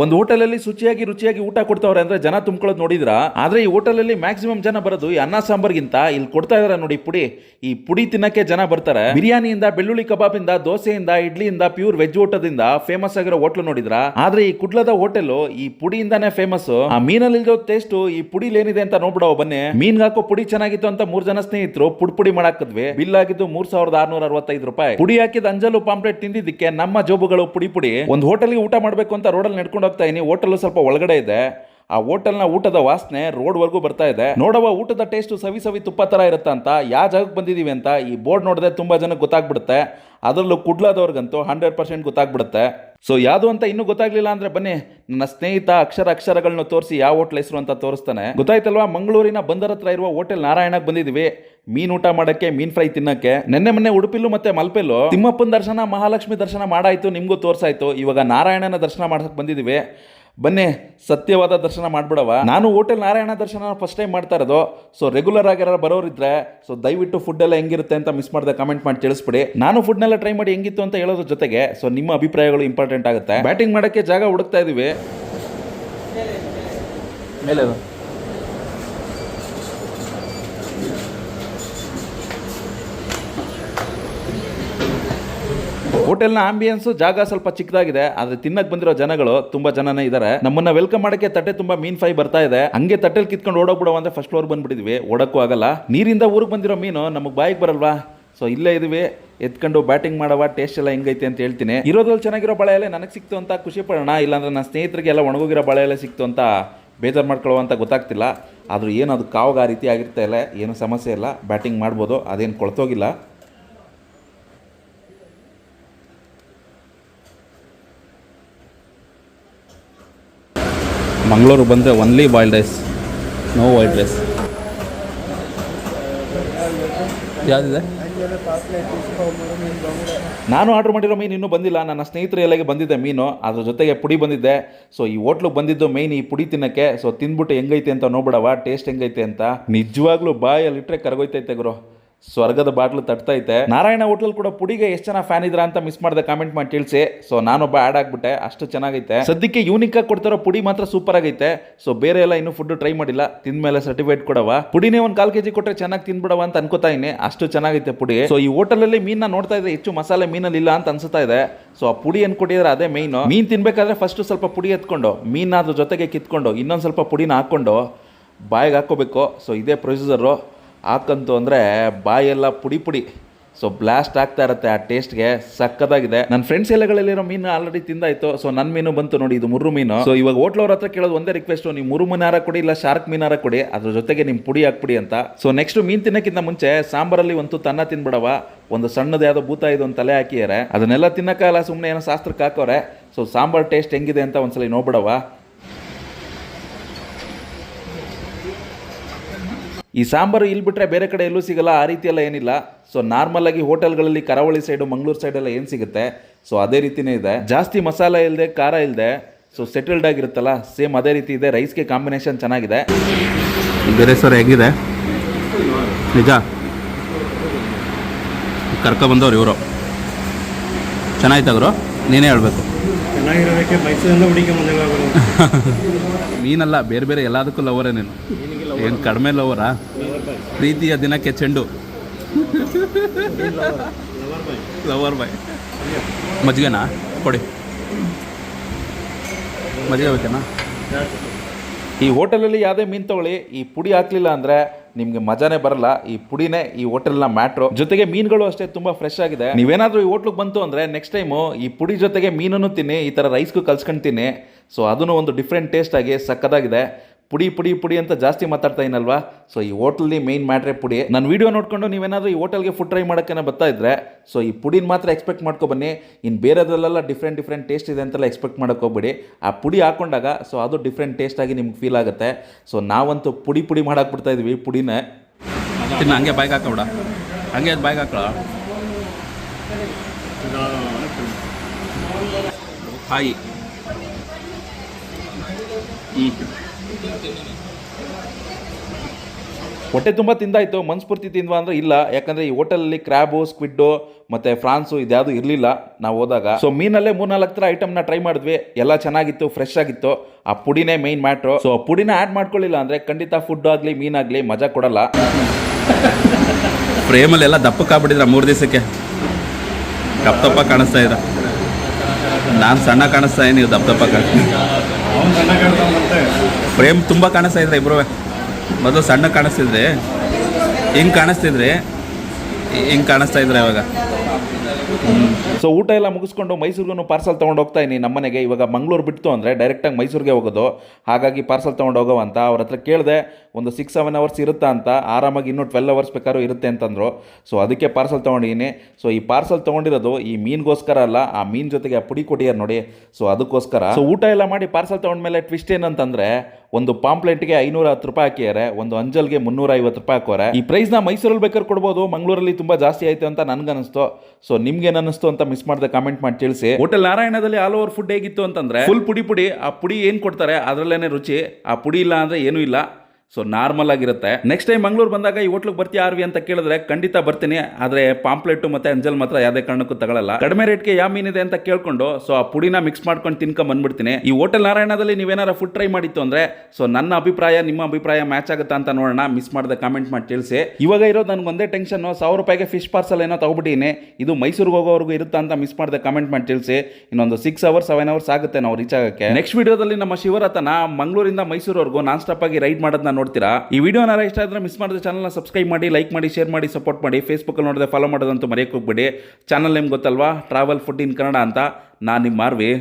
ಒಂದು ಹೋಟೆಲಲ್ಲಿ ಶುಚಿಯಾಗಿ ರುಚಿಯಾಗಿ ಊಟ ಕೊಡ್ತಾವ್ರೆ ಅಂದ್ರೆ ಜನ ತುಂಬ್ಕೊಳ್ಳೋದು ನೋಡಿದ್ರ? ಆದ್ರೆ ಈ ಹೋಟೆಲಲ್ಲಿ ಮ್ಯಾಕ್ಸಿಮಮ್ ಜನ ಬರೋದು ಈ ಅನ್ನ ಸಾಂಬಾರ್ಗಿಂತ. ಇಲ್ಲಿ ಕೊಡ್ತಾ ಇದಾರೆ ನೋಡಿ ಪುಡಿ. ಈ ಪುಡಿ ತಿನ್ನಕ್ಕೆ ಜನ ಬರ್ತಾರೆ. ಬಿರಿಯಾನಿಯಿಂದ, ಬೆಳ್ಳುಳ್ಳಿ ಕಬಾಬಿಂದ, ದೋಸೆಯಿಂದ, ಇಡ್ಲಿಯಿಂದ ಪ್ಯೂರ್ ವೆಜ್ ಊಟದಿಂದ ಫೇಮಸ್ ಆಗಿರೋ ಹೋಟ್ಲು ನೋಡಿದ್ರ? ಆದ್ರೆ ಈ ಕುಡ್ಲದ ಹೋಟೆಲ್ ಈ ಪುಡಿಯಿಂದಾನೇ ಫೇಮಸ್ ಆ ಮೀನಲ್ಲಿ ಇಲ್ದೋ ಟೇಸ್ಟ್ ಈ ಪುಡಿಲಿ ಏನಿದೆ ಅಂತ ನೋಡ್ಬಿಡೋ ಬನ್ನಿ. ಮೀನ್ ಹಾಕೋ ಪುಡಿ ಚೆನ್ನಾಗಿತ್ತು ಅಂತ ಮೂರ್ ಜನ ಸ್ನೇಹಿತರು ಪುಡ್ ಪುಡಿ ಮಾಡಾಕದ್ವಿ. ಬಿಲ್ ಆಗಿದ್ದು ಮೂರ್ ಸಾವಿರದ ಆರ್ನೂರ ಅರವತ್ತೈದು ರೂಪಾಯಿ. ಪುಡಿ ಹಾಕಿದ ಅಂಜಲು ಪಾಂಪ್ಲೆಟ್ ತಿಂದಿದ್ದಕ್ಕೆ ನಮ್ಮ ಜೋಬುಗಳು ಪುಡಿ ಪುಡಿ. ಒಂದು ಹೋಟೆಲ್ಗೆ ಊಟ ಮಾಡಬೇಕು ಅಂತ ರೋಡಲ್ಲಿ ನಡ್ಕೊಂಡು ಹೋಗ್ತಾ ಇದೀನಿ. ಹೋಟೆಲ್ ಸ್ವಲ್ಪ ಒಳಗಡೆ ಇದೆ. ಆ ಹೋಟೆಲ್ನ ಊಟದ ವಾಸನೆ ರೋಡ್ ವರ್ಗೂ ಬರ್ತಾ ಇದೆ. ನೋಡವ ಊಟದ ಟೇಸ್ಟ್ ಸವಿ ಸವಿ ತುಪ್ಪ ತರ ಇರುತ್ತೆ ಅಂತ. ಯಾವ ಜಾಗಕ್ಕೆ ಬಂದಿದೀವಿ ಅಂತ ಈ ಬೋರ್ಡ್ ನೋಡಿದ್ರೆ ತುಂಬಾ ಜನಕ್ಕೆ ಗೊತ್ತಾಗ್ಬಿಡುತ್ತೆ. ಅದರಲ್ಲೂ ಕುಡ್ಲಾದವ್ರಿಗಂತೂ ಹಂಡ್ರೆಡ್ ಪರ್ಸೆಂಟ್ ಗೊತ್ತಾಗ್ಬಿಡುತ್ತೆ. ಸೊ ಯಾವುದು ಅಂತ ಇನ್ನೂ ಗೊತ್ತಾಗ್ಲಿಲ್ಲ ಅಂದರೆ ಬನ್ನಿ, ನನ್ನ ಸ್ನೇಹಿತ ಅಕ್ಷರ ಅಕ್ಷರಗಳನ್ನ ತೋರಿಸಿ ಯಾವ ಹೋಟ್ಲ್ ಹೆಸರು ಅಂತ ತೋರಿಸ್ತಾನೆ. ಗೊತ್ತಾಯ್ತಲ್ವಾ, ಮಂಗಳೂರಿನ ಬಂದರ ಹತ್ರ ಇರುವ ಹೋಟೆಲ್ ನಾರಾಯಣಕ್ಕೆ ಬಂದಿದ್ದೀವಿ ಮೀನ್ ಊಟ ಮಾಡಕ್ಕೆ, ಮೀನ್ ಫ್ರೈ ತಿನ್ನಕ್ಕೆ. ನೆನ್ನೆ ಮೊನ್ನೆ ಉಡುಪಿಲು ಮತ್ತೆ ಮಲ್ಪೆಲ್ಲು. ತಿಮ್ಮಪ್ಪನ ದರ್ಶನ, ಮಹಾಲಕ್ಷ್ಮಿ ದರ್ಶನ ಮಾಡಾಯ್ತು, ನಿಮ್ಗೂ ತೋರ್ಸಾಯ್ತು. ಇವಾಗ ನಾರಾಯಣನ ದರ್ಶನ ಮಾಡಿಸಕ್ ಬಂದಿದ್ದೀವಿ ಬನ್ನಿ, ಸತ್ಯವಾದ ದರ್ಶನ ಮಾಡಿಬಿಡವ. ನಾನು ಹೋಟೆಲ್ ನಾರಾಯಣ ದರ್ಶನ ಫಸ್ಟ್ ಟೈಮ್ ಮಾಡ್ತಾ ಇರೋದು. ಸೊ ರೆಗ್ಯುಲರ್ ಆಗಿ ಯಾರು ಬರೋರಿದ್ರೆ ಸೊ ದಯವಿಟ್ಟು ಫುಡ್ ಎಲ್ಲ ಹೆಂಗಿರುತ್ತೆ ಅಂತ ಮಿಸ್ ಮಾಡದೆ ಕಮೆಂಟ್ ಮಾಡಿ ತಿಳಿಸ್ಬಿಡಿ. ನಾನು ಫುಡ್ನೆಲ್ಲ ಟ್ರೈ ಮಾಡಿ ಹೆಂಗಿತ್ತು ಅಂತ ಹೇಳೋದ್ರ ಜೊತೆಗೆ ಸೊ ನಿಮ್ಮ ಅಭಿಪ್ರಾಯಗಳು ಇಂಪಾರ್ಟೆಂಟ್ ಆಗುತ್ತೆ. ಬ್ಯಾಟಿಂಗ್ ಮಾಡಕ್ಕೆ ಜಾಗ ಹುಡುಕ್ತಾ ಇದ್ದೀವಿ ಮೇಲೆ ಹೋಟೆಲ್ನ ಆಂಬಿಯನ್ಸ್ ಜಾಗ ಸ್ವಲ್ಪ ಚಿಕ್ಕದಾಗಿದೆ, ಆದ್ರೆ ತಿನ್ನಕ್ ಬಂದಿರೋ ಜನಗಳು ತುಂಬಾ ಜನನೇ ಇದಾರೆ. ನಮ್ಮನ್ನ ವೆಲ್ಕಮ್ ಮಾಡಕ್ಕೆ ತಟ್ಟೆ ತುಂಬಾ ಮೀನ್ ಫೈ ಬರ್ತಾ ಇದೆ. ಹಂಗೆ ತಟ್ಟೆಲ್ ಕಿತ್ಕೊಂಡು ಓಡೋಗ್ಬಿಡವ ಅಂತ ಫಸ್ಟ್ ಫ್ಲೋರ್ ಬಂದ್ಬಿಟ್ಟಿದ್ವಿ. ಓಡಕ್ಕೂ ಆಗಲ್ಲ. ನೀರಿಂದ ಊರಿಗೆ ಬಂದಿರೋ ಮೀನು ನಮಗೆ ಬಾಯಿಗೆ ಬರಲ್ವಾ? ಸೊ ಇಲ್ಲೇ ಇದೀವಿ. ಎತ್ಕೊಂಡು ಬ್ಯಾಟಿಂಗ್ ಮಾಡವ ಟೇಸ್ಟ್ ಎಲ್ಲ ಹೆಂಗೈತೆ ಅಂತ ಹೇಳ್ತೀನಿ. ಇರೋದ್ರಲ್ಲಿ ಚೆನ್ನಾಗಿರೋ ಬಳೆಯಲ್ಲೇ ನನಗೆ ಸಿಕ್ತು ಅಂತ ಖುಷಿ ಪಡೋಣ. ಇಲ್ಲಾಂದ್ರೆ ನನ್ನ ಸ್ನೇಹಿತರಿಗೆ ಎಲ್ಲ ಒಣಗೋಗಿರೋ ಬಳೆಯಲ್ಲೇ ಸಿಕ್ತು ಅಂತ ಬೇಜಾರು ಮಾಡ್ಕೊಳ್ಳೋ ಅಂತ ಗೊತ್ತಾಗ್ತಿಲ್ಲ. ಆದ್ರೂ ಏನು ಅದು ಕಾವಾಗ ರೀತಿ ಆಗಿರ್ತಾ ಇಲ್ಲ. ಏನು ಸಮಸ್ಯೆ ಇಲ್ಲ. ಬ್ಯಾಟಿಂಗ್ ಮಾಡ್ಬೋದು. ಅದೇನು ಕೊಳ್ತೋಗಿಲ್ಲ. ಮಂಗಳೂರು ಬಂದರೆ only boiled rice no white rice ಯಾವುದಿದೆ? ನಾನು ಆರ್ಡ್ರ್ ಮಾಡಿರೋ ಮೀನು ಇನ್ನೂ ಬಂದಿಲ್ಲ. ನನ್ನ ಸ್ನೇಹಿತರು ಎಲ್ಲಿಗೆ ಬಂದಿದೆ ಮೀನು. ಅದ್ರ ಜೊತೆಗೆ ಪುಡಿ ಬಂದಿದ್ದೆ ಸೊ ಈ ಹೋಟ್ಲಿಗೆ ಬಂದಿದ್ದು ಮೈನ್ ಈ ಪುಡಿ ತಿನ್ನಕ್ಕೆ. ಸೊ ತಿಂದ್ಬಿಟ್ಟು ಹೆಂಗೈತೆ ಅಂತ ನೋಡ್ಬಿಡವ ಟೇಸ್ಟ್ ಹೆಂಗೈತೆ ಅಂತ. ನಿಜವಾಗ್ಲೂ ಬಾಯಲ್ಲಿ ಇಟ್ಟರೆ ಕರಗೋಯ್ತೈತೆ ಗುರು. ಸ್ವರ್ಗದ ಬಾಟ್ಲು ತಟ್ತೈತೆ. ನಾರಾಯಣ ಹೋಟೆಲ್ ಕೂಡ ಪುಡಿಗೆ ಎಷ್ಟು ಜನ ಫ್ಯಾನ್ ಇದ್ರ ಅಂತ ಮಿಸ್ ಮಾಡಿದೆ ಕಾಮೆಂಟ್ ಮಾಡಿ ತಿಳಿಸಿ. ಸೊ ನಾನೊಬ್ಬ ಆ್ಯಡ್ ಆಗ್ಬಿಟ್ಟೆ, ಅಷ್ಟು ಚೆನ್ನಾಗೈತೆ. ಸದ್ಯಕ್ಕೆ ಯೂನಿಕ್ ಆಗಿ ಕೊಡ್ತಾರೋ ಪುಡಿ ಮಾತ್ರ ಸೂಪರ್ ಆಗೈತೆ. ಸೊ ಬೇರೆ ಎಲ್ಲ ಇನ್ನೂ ಫುಡ್ ಟ್ರೈ ಮಾಡಿಲ್ಲ. ತಿಂದ್ಮೇಲೆ ಸರ್ಟಿಫಿಕೇಟ್ ಕೊಡವ. ಪುಡಿನೇ ಒಂದು ಕಾಲ್ ಕೆಜಿ ಕೊಟ್ಟರೆ ಚೆನ್ನಾಗಿ ತಿನ್ಬಿಡವ ಅಂತ ಅನ್ಕೋತಾ ಇದೀನಿ ಅಷ್ಟು ಚೆನ್ನಾಗೈತೆ ಪುಡಿ. ಸೊ ಈ ಹೋಟೆಲಲ್ಲಿ ಮೀನ ನೋಡ್ತಾ ಇದ್ರೆ ಹೆಚ್ಚು ಮಸಾಲೆ ಮೀನಲ್ಲಿ ಇಲ್ಲ ಅಂತ ಅನ್ಸುತ್ತಾ ಇದೆ. ಸೊ ಆ ಪುಡಿ ಏನ್ ಕೊಟ್ಟಿದ್ರೆ ಅದೇ ಮೈನ್ ಮೀನ್ ತಿನ್ಬೇಕಾದ್ರೆ ಫಸ್ಟ್ ಸ್ವಲ್ಪ ಪುಡಿ ಎತ್ಕೊಂಡು ಮೀನ್ ಅದ್ರ ಜೊತೆಗೆ ಕಿತ್ಕೊಂಡು, ಇನ್ನೊಂದು ಸ್ವಲ್ಪ ಪುಡಿನ ಹಾಕೊಂಡು, ಬಾಯಿಗೆ ಹಾಕೋಬೇಕು ಸೊ ಇದೇ ಪ್ರೊಸೀಜರು ಹಾಕಂತು ಅಂದರೆ ಬಾಯೆಲ್ಲ ಪುಡಿ ಪುಡಿ. ಸೊ ಬ್ಲಾಸ್ಟ್ ಆಗ್ತಾ ಇರುತ್ತೆ ಆ ಟೇಸ್ಟ್ಗೆ ಸಕ್ಕತ್ತಾಗಿದೆ ನನ್ನ ಫ್ರೆಂಡ್ಸ್ ಎಲ್ಲಗಳಲ್ಲಿರೋ ಮೀನು ಆಲ್ರೆಡಿ ತಿಂದಾಯಿತು. ಸೊ ನನ್ನ ಮೀನು ಬಂತು ನೋಡಿ, ಇದು ಮುರ್ರು ಮೀನು. ಸೊ ಇವಾಗ ಹೋಟ್ಲವ್ರ ಹತ್ರ ಕೇಳೋದು ಒಂದೇ ರಿಕ್ವೆಸ್ಟ್ ನೀವು ಮುರು ಮೀನಾರ ಕೊಡಿ, ಇಲ್ಲ ಶಾರ್ಕ್ ಮೀನಾರ ಕೊಡಿ. ಅದ್ರ ಜೊತೆಗೆ ನಿಮ್ಮ ಪುಡಿ ಹಾಕ್ಬಿಡಿ ಅಂತ. ಸೊ ನೆಕ್ಸ್ಟ್ ಮೀನ್ ತಿನ್ನಕ್ಕಿಂತ ಮುಂಚೆ ಸಾಂಬಾರಲ್ಲಿ ಒಂದು ತನ್ನ ತಿನ್ಬಿಡವ ಒಂದು ಸಣ್ಣದು ಯಾವುದೋ ಭೂತ ಇದು ಒಂದು ತಲೆ ಹಾಕಿದ್ದಾರೆ ಅದನ್ನೆಲ್ಲ ತಿನ್ನಕ್ಕಾಗಲ್ಲ ಸುಮ್ಮನೆ ಏನೋ ಶಾಸ್ತ್ರಕ್ಕೆ ಹಾಕೋರೆ. ಸೊ ಸಾಂಬಾರ್ ಟೇಸ್ಟ್ ಹೆಂಗಿದೆ ಅಂತ ಒಂದ್ಸಲ ನೋಡ್ಬಿಡವ ಈ ಸಾಂಬಾರು ಇಲ್ಲಿ ಬಿಟ್ಟರೆ ಬೇರೆ ಕಡೆ ಎಲ್ಲೂ ಸಿಗಲ್ಲ, ಆ ರೀತಿ ಎಲ್ಲ ಏನಿಲ್ಲ. ಸೊ ನಾರ್ಮಲ್ ಆಗಿ ಹೋಟೆಲ್ಗಳಲ್ಲಿ ಕರಾವಳಿ ಸೈಡು ಮಂಗಳೂರು ಸೈಡೆಲ್ಲ ಏನು ಸಿಗುತ್ತೆ? ಸೊ ಅದೇ ರೀತಿನೇ ಇದೆ. ಜಾಸ್ತಿ ಮಸಾಲೆ ಇಲ್ಲದೆ ಖಾರ ಇಲ್ಲದೆ ಸೊ ಸೆಟಲ್ಡ್ ಆಗಿರುತ್ತಲ್ಲ ಸೇಮ್ ಅದೇ ರೀತಿ ಇದೆ. ರೈಸ್ಗೆ ಕಾಂಬಿನೇಷನ್ ಚೆನ್ನಾಗಿದೆ. ಬೇರೆ ಸರ್ ಹೇಗಿದೆ? ನಿಜ? ಕರ್ಕೊಬಂದವ್ರು ಇವರು. ಚೆನ್ನಾಯ್ತಾ ಗುರು? ನೀನೇ ಹೇಳಬೇಕು. ಚೆನ್ನಾಗಿರೋದಕ್ಕೆ ಮೈಸೂರಿಂದ ಹುಡುಗಿ ಬಂದಿಲ್ಲ ಮೀನಲ್ಲ ಬೇರೆ ಬೇರೆ ಎಲ್ಲದಕ್ಕೂ ಲವರೇ ನೀನು. ಏನು ಕಡಿಮೆ ಲವರಾ ಪ್ರೀತಿಯ ದಿನಕ್ಕೆ ಚೆಂಡು. ಲವರ್ ಬಾಯ್ ಮಜ್ಗೆನಾ? ಕೊಡಿ. ಮಜ್ಗೆ ಬೇಕೇನಾ? ಈ ಹೋಟೆಲಲ್ಲಿ ಯಾವುದೇ ಮೀನು ತಗೊಳ್ಳಿ, ಈ ಪುಡಿ ಹಾಕ್ಲಿಲ್ಲ ಅಂದರೆ ನಿಮಗೆ ಮಜಾನೇ ಬರಲ್ಲ, ಈ ಪುಡಿನೇ, ಈ ಹೋಟೆಲ್ನ ಮ್ಯಾಟ್ರು. ಜೊತೆಗೆ ಮೀನುಗಳು ಅಷ್ಟೇ ತುಂಬ ಫ್ರೆಶ್ ಆಗಿದೆ. ನೀವೇನಾದರೂ ಈ ಹೋಟ್ಲಿಗೆ ಬಂತು ಅಂದರೆ ನೆಕ್ಸ್ಟ್ ಟೈಮು ಈ ಪುಡಿ ಜೊತೆಗೆ ಮೀನನ್ನು ತಿನ್ನಿ, ಈ ಥರ ರೈಸ್ಗೂ ಕಲ್ಸ್ಕೊಂಡು ತಿನ್ನಿ. ಸೊ ಅದನ್ನು ಒಂದು ಡಿಫ್ರೆಂಟ್ ಟೇಸ್ಟ್ ಆಗಿ ಸಕ್ಕದಾಗಿದೆ. ಪುಡಿ ಪುಡಿ ಪುಡಿ ಅಂತ ಜಾಸ್ತಿ ಮಾತಾಡ್ತಾ ಇನ್ನಲ್ವಾ ಸೊ ಈ ಹೋಟೆಲ್ಲಿ ಮೇನ್ ಮ್ಯಾಟ್ರೆ ಪುಡಿ. ನನ್ನ ವೀಡಿಯೋ ನೋಡ್ಕೊಂಡು ನೀವೇನಾದರೂ ಈ ಹೋಟೆಲ್ಗೆ ಫುಡ್ ಟ್ರೈ ಮಾಡೋಕ್ಕೆ ಬರ್ತಾ ಇದ್ರೆ ಸೊ ಈ ಪುಡಿನ ಮಾತ್ರ ಎಕ್ಸ್ಪೆಕ್ಟ್ ಮಾಡ್ಕೊ ಬನ್ನಿ. ಇನ್ನು ಬೇರೆದಲ್ಲೆಲ್ಲ ಡಿಫ್ರೆಂಟ್ ಡಿಫ್ರೆಂಟ್ ಟೇಸ್ಟ್ ಇದೆ ಅಂತೆಲ್ಲ ಎಕ್ಸ್ಪೆಕ್ಟ್ ಮಾಡೋಕೆ ಹೋಗ್ಬಿಡಿ. ಆ ಪುಡಿ ಹಾಕೊಂಡಾಗ ಸೊ ಅದು ಡಿಫ್ರೆಂಟ್ ಟೇಸ್ಟ್ ಆಗಿ ನಿಮ್ಗೆ ಫೀಲ್ ಆಗುತ್ತೆ. ಸೊ ನಾವಂತೂ ಪುಡಿ ಪುಡಿ ಮಾಡಾಕ್ಬಿಡ್ತಾ ಇದ್ವಿ ಪುಡಿನೇ. ಇನ್ನು ಹಂಗೆ ಬಾಯ್ಗೆ ಹಾಕೋಬಿಡ. ಹಂಗೆ ಅದು ಬಾಯ್ಗೆ ಹಾಕೋಣ ಹಾಯಿ. ಹ್ಞೂ ಹೊಟ್ಟೆ ತುಂಬ ತಿಂದಾಯ್ತು, ಮನ್ಸ್ಫೂರ್ತಿ ತಿಂದ್ವಾ ಅಂದ್ರೆ ಇಲ್ಲ. ಯಾಕಂದ್ರೆ ಈ ಹೋಟೆಲಲ್ಲಿ ಕ್ರ್ಯಾಬು, ಸ್ಕ್ವಿಡ್ಡು ಮತ್ತೆ ಫ್ರಾನ್ಸು ಇದ್ಯಾವುದು ಇರಲಿಲ್ಲ ನಾವು ಹೋದಾಗ. ಸೊ ಮೀನಲ್ಲೇ ಮೂರ್ನಾಲ್ಕು ಥರ ಐಟಮ್ನ ಟ್ರೈ ಮಾಡಿದ್ವಿ. ಎಲ್ಲ ಚೆನ್ನಾಗಿತ್ತು ಫ್ರೆಶ್ ಆಗಿತ್ತು. ಆ ಪುಡಿನೇ ಮೈನ್ ಮ್ಯಾಟ್ರು ಸೊ ಪುಡಿನ ಆ್ಯಡ್ ಮಾಡ್ಕೊಳ್ಳಿಲ್ಲ ಅಂದ್ರೆ ಖಂಡಿತ ಫುಡ್ ಆಗಲಿ ಮೀನಾಗಲಿ ಮಜಾ ಕೊಡಲ್ಲ. ಫ್ರೇಮಲ್ಲೆಲ್ಲ ದಪ್ಪಕ್ಕಾಗ್ಬಿಟ್ಟಿದ್ರ ಮೂರು ದಿವಸಕ್ಕೆ? ದಪ್ಪ ದಪ್ಪ ಕಾಣಿಸ್ತಾ ಇದ್ದ ನಾನು ಸಣ್ಣ ಕಾಣಿಸ್ತಾ ನೀವು ದಪ್ಪ ದಪ್ಪ ಅವ್ನು ಸಣ್ಣ ಕಾಣ್ತಾನೆ ಮತ್ತೆ ಫ್ರೇಮ್ ತುಂಬ ಕಾಣಿಸ್ತಾ ಇದ್ರೆ ಇಬ್ಬರು ಮೊದಲು ಸಣ್ಣ ಕಾಣಿಸ್ತಿದ್ರೆ ಹಿಂಗೆ ಕಾಣಿಸ್ತಿದ್ರೆ ಹಿಂಗೆ ಕಾಣಿಸ್ತಾ ಇದ್ರೆ ಇವಾಗ. ಸೊ ಊಟ ಎಲ್ಲ ಮುಗಿಸ್ಕೊಂಡು ಮೈಸೂರಿಗೂ ಪಾರ್ಸಲ್ ತೊಗೊಂಡು ಹೋಗ್ತಾ ಇದ್ದೀನಿ ನಮ್ಮನೆಗೆ ಇವಾಗ ಮಂಗಳೂರು ಬಿಟ್ಟು ಅಂದರೆ ಡೈರೆಕ್ಟಾಗಿ ಮೈಸೂರಿಗೆ ಹೋಗೋದು. ಹಾಗಾಗಿ ಪಾರ್ಸಲ್ ತೊಗೊಂಡು ಹೋಗೋ ಅಂತ ಅವ್ರ ಹತ್ರ ಕೇಳಿದೆ ಒಂದು ಸಿಕ್ಸ್ ಸೆವೆನ್ ಅವರ್ಸ್ ಇರುತ್ತಾ ಅಂತ. ಆರಾಮಾಗಿ ಇನ್ನೂ ಟ್ವೆಲ್ ಅವರ್ಸ್ ಬೇಕಾದ್ರೂ ಇರುತ್ತೆ ಅಂತಂದರು. ಸೊ ಅದಕ್ಕೆ ಪಾರ್ಸಲ್ ತೊಗೊಂಡಿದ್ದೀನಿ. ಸೊ ಈ ಪಾರ್ಸಲ್ ತೊಗೊಂಡಿರೋದು ಈ ಮೀನಿಗೋಸ್ಕರ ಅಲ್ಲ ಆ ಮೀನ್ ಜೊತೆಗೆ ಆ ಪುಡಿ ಕೊಡಿಯರ್ ನೋಡಿ. ಸೊ ಅದಕ್ಕೋಸ್ಕರ. ಸೊ ಊಟ ಎಲ್ಲ ಮಾಡಿ ಪಾರ್ಸಲ್ ತೊಗೊಂಡ್ಮೇಲೆ ಟ್ವಿಸ್ಟ್ ಏನಂತಂದ್ರೆ ಒಂದು ಪಾಂಪ್ಲೆಟ್ಗೆ ಐನೂರ ಹತ್ತು ರೂಪಾಯಿ ಹಾಕಿದ್ದಾರೆ, ಒಂದು ಅಂಜಲ್ಗೆ ಮುನ್ನೂರ ಐವತ್ತು ರೂಪಾಯಿ ಹಾಕೋರೆ. ಈ ಪ್ರೈಸ್ನ ಮೈಸೂರಲ್ಲಿ ಬೇಕಾದ್ರೆ ಕೊಡ್ಬೋದು, ಮಂಗಳೂರಲ್ಲಿ ತುಂಬಾ ಜಾಸ್ತಿ ಆಯ್ತು ಅಂತ ನನಗನ್ನಿಸ್ತು. ಸೊ ನಿಮ್ಗೆ ಏನಿಸ್ತು ಅಂತ ಮಿಸ್ ಮಾಡದೆ ಕಾಮೆಂಟ್ ಮಾಡಿ ತಿಳಿಸಿ. ಹೋಟೆಲ್ ನಾರಾಯಣದಲ್ಲಿ ಆಲ್ ಓವರ್ ಫುಡ್ ಹೇಗಿತ್ತು ಅಂತಂದ್ರೆ ಫುಲ್ ಪುಡಿ ಪುಡಿ, ಆ ಪುಡಿ ಏನು ಕೊಡ್ತಾರೆ, ಅದರಲ್ಲೇನೆ ರುಚಿ, ಆ ಪುಡಿ ಇಲ್ಲ ಅಂದ್ರೆ ಏನೂ ಇಲ್ಲ. ಸೊ ನಾರ್ಮಲ್ ಆಗಿರುತ್ತೆ. ನೆಕ್ಸ್ಟ್ ಟೈಮ್ ಮಂಗಳೂರು ಬಂದಾಗ ಈ ಹೋಟ್ಲಿಗೆ ಬರ್ತೀಯ ಆರ್ವಿ ಅಂತ ಕೇಳಿದ್ರೆ ಖಂಡಿತ ಬರ್ತೀನಿ. ಆದರೆ ಪಾಂಪ್ಲೆಟ್ ಮತ್ತೆ ಅಂಜಲ್ ಮಾತ್ರ ಯಾವುದೇ ಕಾರಣಕ್ಕೂ ತಗೊಳ್ಳಲ್ಲ ಕಡಿಮೆ ರೇಟ್ಗೆ ಯಾವ ಮೀನಿದೆ ಅಂತ ಕೇಳ್ಕೊಂಡು ಸೊ ಆ ಪುಡಿನ ಮಿಕ್ಸ್ ಮಾಡ್ಕೊಂಡು ತಿನ್ಕೊಂಡ್ ಬಂದ್ಬಿಡ್ತೀನಿ. ಈ ಹೋಟೆಲ್ ನಾರಾಯಣದಲ್ಲಿ ನೀವೇನಾರ ಫುಡ್ ಟ್ರೈ ಮಾಡಿತ್ತು ಅಂದ್ರೆ ಸೊ ನನ್ನ ಅಭಿಪ್ರಾಯ, ನಿಮ್ಮ ಅಭಿಪ್ರಾಯ ಮ್ಯಾಚ್ ಆಗುತ್ತಾ ಅಂತ ನೋಡೋಣ. ಮಿಸ್ ಮಾಡದೆ ಕಾಮೆಂಟ್ ಮಾಡಿ ತಿಳಿಸಿ. ಇವಾಗ ಇರೋದು ನನಗೆ ಒಂದೇ ಟೆನ್ಷನ್ ಸಾವಿರ ರೂಪಾಯಿಗೆ ಫಿಶ್ ಪಾರ್ಸಲ್ ಏನೋ ತಗೊಬಿಟ್ಟಿನಿ ಇದು ಮೈಸೂರಿಗೆ ಹೋಗೋವರೆಗೂ ಇರುತ್ತಾ ಅಂತ ಮಿಸ್ ಮಾಡದೆ ಕಾಮೆಂಟ್ ಮಾಡಿ ತಿಳಿಸಿ. ಇನ್ನೊಂದು ಸಿಕ್ಸ್ ಅವರ್ಸ್ ಸೆವೆನ್ ಅವರ್ಸ್ ಆಗುತ್ತೆ ನಾವು ರೀಚ್ ಆಗಕ್ಕೆ. ನೆಕ್ಸ್ಟ್ ವಿಡಿಯೋದಲ್ಲಿ ನಮ್ಮ ಶಿವರತನ ಮಂಗಳೂರಿಂದ ಮೈಸೂರವರೆಗೂ ನಾನ್ ಸ್ಟಾಪ್ ಆಗಿ ರೈಡ್ ಮಾಡೋದನ್ನ ನೋಡ್ತೀರಾ? ಈ ವಿಡಿಯೋನಾರ ಇಷ್ಟ ಆದ್ರೆ ಮಿಸ್ ಮಾಡಿದ್ರೆ ಚಾನಲ್ನ ಸಬ್ಸ್ಕ್ರೈಬ್ ಮಾಡಿ ಲೈಕ್ ಮಾಡಿ ಶೇರ್ ಮಾಡಿ ಸಪೋರ್ಟ್ ಮಾಡಿ. ಫೇಸ್ಬುಕ್ಕಲ್ಲಿ ನೋಡಿದ್ರೆ ಫಾಲೋ ಮಾಡೋದಂತೂ ಮರೆಯೋಕೆ ಹೋಗ್ಬೇಡಿ. ಚಾನಲ್ ನಿಮ್ಗೆ ಗೊತ್ತಲ್ವಾ? ಟ್ರಾವೆಲ್ ಫುಡ್ ಇನ್ ಕನ್ನಡ ಅಂತ. ನಾನು ನಿಮ್ಮ ಮಾರ್ವಿ.